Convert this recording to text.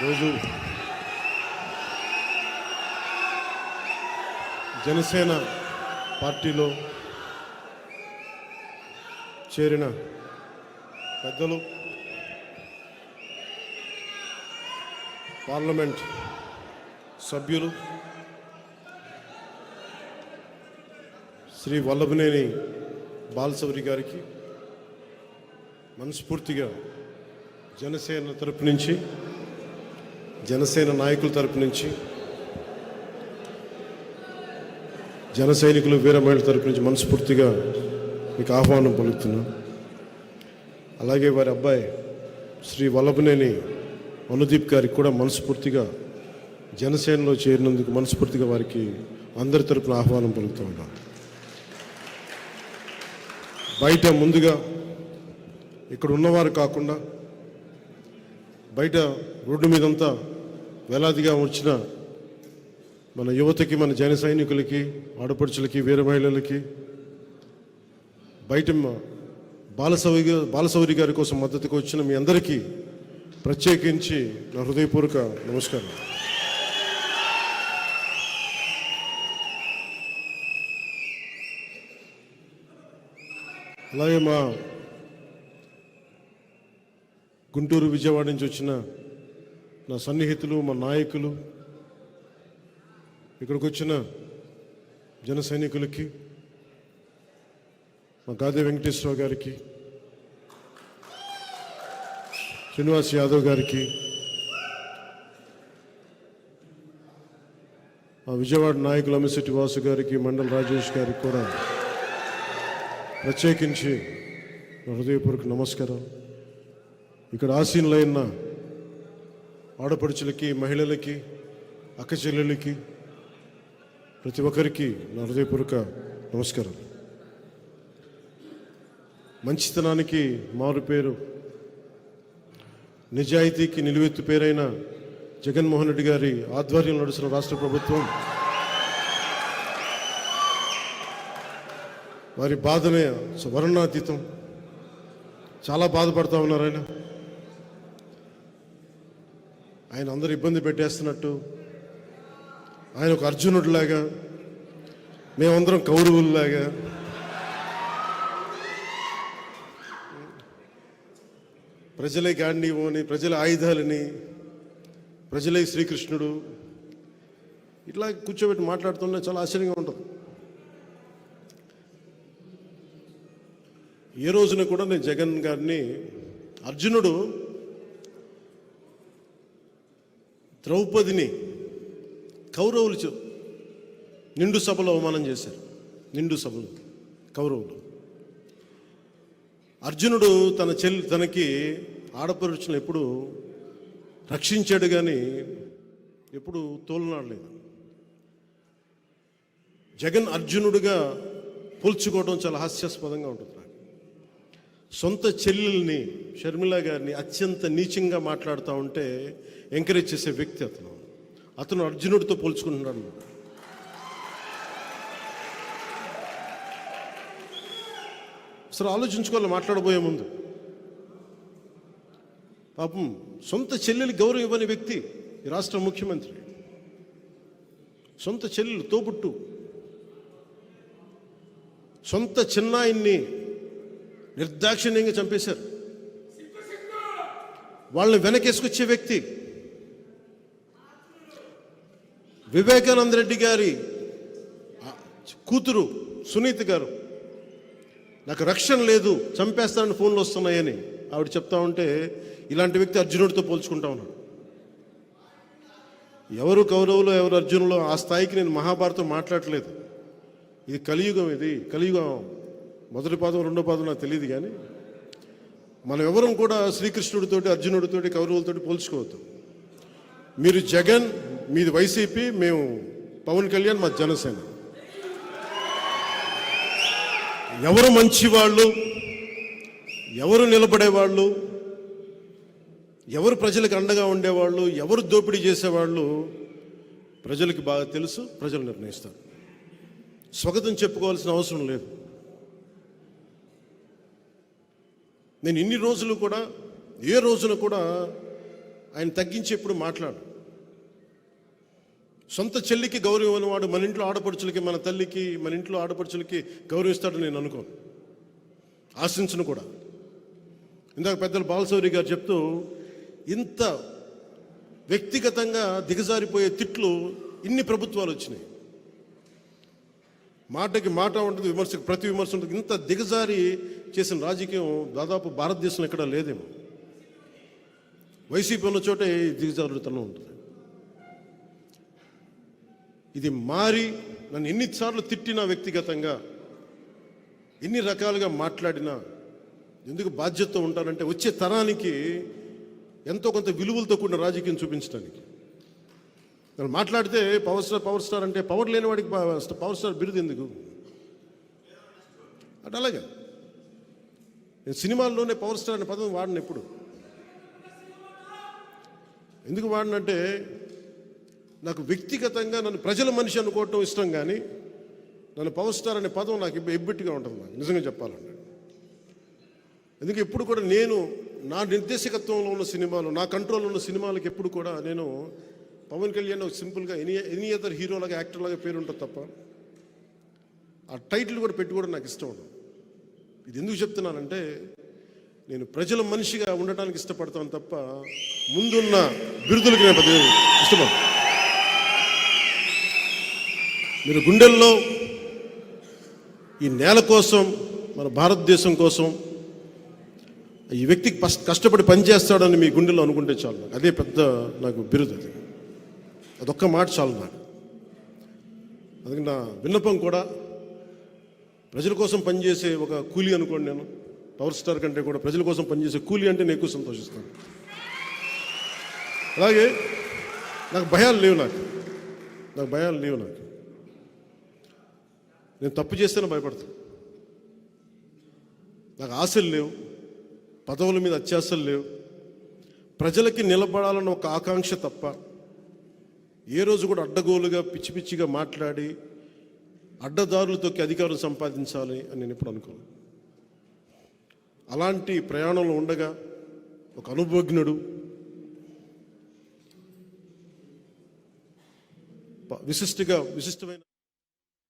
రోజు జనసేన పార్టీలో చేరిన పెద్దలు పార్లమెంట్ సభ్యులు శ్రీ వల్లభనేని బాలసౌరి గారికి మనస్ఫూర్తిగా జనసేన తరపు నుంచి జనసేన నాయకుల తరపు నుంచి జన సైనికులు వీర మహిళల తరపు నుంచి మనస్ఫూర్తిగా మీకు ఆహ్వానం పలుకుతున్నాను అలాగే వారి అబ్బాయి శ్రీ వల్లభనేని అనుదీప్ గారికి కూడా మనస్ఫూర్తిగా జనసేనలో చేరినందుకు మనస్ఫూర్తిగా వారికి అందరి తరపున ఆహ్వానం పలుకుతూ ఉన్నాను బయట ముందుగా ఇక్కడ ఉన్నవారు కాకుండా బయట రోడ్డు మీదంతా వేలాదిగా వచ్చిన మన యువతకి మన జన సైనికులకి ఆడపడుచులకి వీర మహిళలకి బయట బాలసౌరి బాలసౌరి గారి కోసం మద్దతుకు వచ్చిన మీ అందరికీ ప్రత్యేకించి నా హృదయపూర్వక నమస్కారం. అలాగే మా గుంటూరు విజయవాడ నుంచి వచ్చిన నా సన్నిహితులు మా నాయకులు ఇక్కడికి వచ్చిన జన సైనికులకి మా గాదే వెంకటేశ్వరరావు గారికి శ్రీనివాస్ యాదవ్ గారికి మా విజయవాడ నాయకులు అమిశెట్టి వాసు గారికి మండల రాజేష్ గారికి కూడా ప్రత్యేకించి నా హృదయపూర్వక నమస్కారం ఇక్కడ ఆసీనులైన ఆడపడుచులకి మహిళలకి అక్కచెల్లెలకి ప్రతి ఒక్కరికి నా హృదయపూర్వక నమస్కారం. మంచితనానికి మారు పేరు నిజాయితీకి నిలువెత్తు పేరైన జగన్మోహన్ రెడ్డి గారి ఆధ్వర్యంలో నడుస్తున్న రాష్ట్ర ప్రభుత్వం వారి బాధనే వర్ణాతీతం చాలా బాధపడతా ఉన్నారు ఆయన. ఆయన అందరు ఇబ్బంది పెట్టేస్తున్నట్టు. ఆయన ఒక అర్జునుడిలాగా మేమందరం కౌరవుల్లాగా. ప్రజలే గాంధీవని ప్రజల ఆయుధాలని ప్రజలే శ్రీకృష్ణుడు. ఇట్లా కూర్చోబెట్టి మాట్లాడుతున్నా చాలా ఆశ్చర్యంగా ఉంటుంది. ఏ రోజున కూడా నేను జగన్ గారిని అర్జునుడు ద్రౌపదిని కౌరవులు నిండు సభలో అవమానం చేశారు. నిండు సభలో కౌరవులు. అర్జునుడు తన చెల్లి తనకి ఆడపరుచులు ఎప్పుడు రక్షించాడు కానీ ఎప్పుడు తోలునాడలేదు. జగన్ అర్జునుడిగా పోల్చుకోవడం చాలా హాస్యాస్పదంగా ఉంటుంది. సొంత చెల్లెల్ని షర్మిల గారిని అత్యంత నీచంగా మాట్లాడుతూ ఉంటే ఎంకరేజ్ చేసే వ్యక్తి అతను. అతను అర్జునుడితో పోల్చుకుంటున్నాడు. అసలు ఆలోచించుకోవాలి మాట్లాడబోయే ముందు. పాపం సొంత చెల్లెలు గౌరవం ఇవ్వని వ్యక్తి ఈ రాష్ట్ర ముఖ్యమంత్రి. సొంత చెల్లెలు తోబుట్టు. సొంత చిన్నాయిన్ని నిర్దాక్షిణ్యంగా చంపేశారు. వాళ్ళని వెనకేసుకొచ్చే వ్యక్తి వివేకానంద రెడ్డి గారి కూతురు సునీత గారు. నాకు రక్షణ లేదు చంపేస్తానని ఫోన్లు వస్తున్నాయని ఆవిడ చెప్తా ఉంటే ఇలాంటి వ్యక్తి అర్జునుడితో పోల్చుకుంటా ఉన్నాడు. ఎవరు కౌరవులు ఎవరు అర్జునులో ఆ స్థాయికి నేను మహాభారతం మాట్లాడలేదు. ఇది కలియుగం ఇది కలియుగం మొదటి పాదం రెండో పాదం నాకు తెలియదు కానీ మనం ఎవరం కూడా శ్రీకృష్ణుడితోటి అర్జునుడితోటి కౌరవులతోటి పోల్చుకోవద్దు. మీరు జగన్ మీది వైసీపీ మేము పవన్ కళ్యాణ్ మా జనసేన. ఎవరు మంచివాళ్ళు ఎవరు నిలబడేవాళ్ళు ఎవరు ప్రజలకు అండగా ఉండేవాళ్ళు ఎవరు దోపిడీ చేసేవాళ్ళు ప్రజలకు బాగా తెలుసు ప్రజలు నిర్ణయిస్తారు. స్వాగతం చెప్పుకోవాల్సిన అవసరం లేదు. నేను ఇన్ని రోజులు కూడా ఏ రోజున కూడా ఆయన తగ్గించేప్పుడు మాట్లాడు సొంత చెల్లికి గౌరవం ఇవ్వనివాడు మన ఇంట్లో ఆడపడుచులకి మన తల్లికి మన ఇంట్లో ఆడపడుచులకి గౌరవిస్తాడు నేను అనుకోను. ఆశించను కూడా. ఇందాక పెద్దలు బాలశౌరి గారు చెప్తూ ఇంత వ్యక్తిగతంగా దిగజారిపోయే తిట్లు ఇన్ని ప్రభుత్వాలు వచ్చినాయి. మాటకి మాట ఉంటుంది విమర్శకు ప్రతి విమర్శ ఉంటుంది. ఇంత దిగజారి చేసిన రాజకీయం దాదాపు భారతదేశంలో ఎక్కడా లేదేమో. వైసీపీ ఉన్న చోటే ఈ దిగజారుతనం ఉంటుంది. ఇది మారి నన్ను ఎన్నిసార్లు తిట్టినా వ్యక్తిగతంగా ఎన్ని రకాలుగా మాట్లాడినా ఎందుకు బాధ్యత ఉంటానంటే వచ్చే తరానికి ఎంతో కొంత విలువలతో కూడిన రాజకీయం చూపించడానికి. మాట్లాడితే పవర్ స్టార్ పవర్ స్టార్ అంటే పవర్ లేని వాడికి పవర్ స్టార్ బిరుదు ఎందుకు? అటు అలాగే. నేను సినిమాల్లోనే పవర్ స్టార్ అనే పదం వాడిన ఎప్పుడు. ఎందుకు వాడినంటే నాకు వ్యక్తిగతంగా నన్ను ప్రజల మనిషి అనుకోవటం ఇష్టం కానీ నన్ను పవర్ స్టార్ అనే పదం నాకు ఎబ్బెట్టుగా ఉంటుంది నాకు నిజంగా చెప్పాలంటే. ఎందుకు ఎప్పుడు కూడా నేను నా నిర్దేశకత్వంలో ఉన్న సినిమాలు నా కంట్రోల్లో ఉన్న సినిమాలకు ఎప్పుడు కూడా నేను పవన్ కళ్యాణ్ ఒక సింపుల్గా ఎనీ ఎనీ అదర్ హీరోలాగా యాక్టర్లాగా పేరు ఉంటుంది తప్ప ఆ టైటిల్ కూడా పెట్టుకోవడం నాకు ఇష్టం ఉండదు. ఇది ఎందుకు చెప్తున్నానంటే నేను ప్రజల మనిషిగా ఉండటానికి ఇష్టపడతాను తప్ప ముందున్న బిరుదులకి నేను పెద్దగా ఇష్టపడ మీరు గుండెల్లో ఈ నేల కోసం మన భారతదేశం కోసం ఈ వ్యక్తికి కష్టపడి పనిచేస్తాడని మీ గుండెల్లో అనుకుంటే చాలు అదే పెద్ద నాకు బిరుదు అది. అదొక్క మాట చాలు నాకు. అందుకే నా విన్నపం కూడా ప్రజల కోసం పనిచేసే ఒక కూలీ అనుకోండి నేను. పవర్ స్టార్ కంటే కూడా ప్రజల కోసం పనిచేసే కూలీ అంటే నేను ఎక్కువ సంతోషిస్తాను. అలాగే నాకు భయాలు లేవు నాకు. నాకు భయాలు లేవు నాకు. నేను తప్పు చేస్తేనే భయపడతాను నాకు ఆశలు లేవు. పదవుల మీద అత్యాశలు లేవు. ప్రజలకి నిలబడాలన్న ఒక ఆకాంక్ష తప్ప ఏ రోజు కూడా అడ్డగోలుగా పిచ్చి పిచ్చిగా మాట్లాడి అడ్డదారులతోకి అధికారం సంపాదించాలి అని నేను ఇప్పుడు అనుకోను. అలాంటి ప్రయాణంలో ఉండగా ఒక అనుభవజ్ఞుడు విశిష్టగా విశిష్టమైన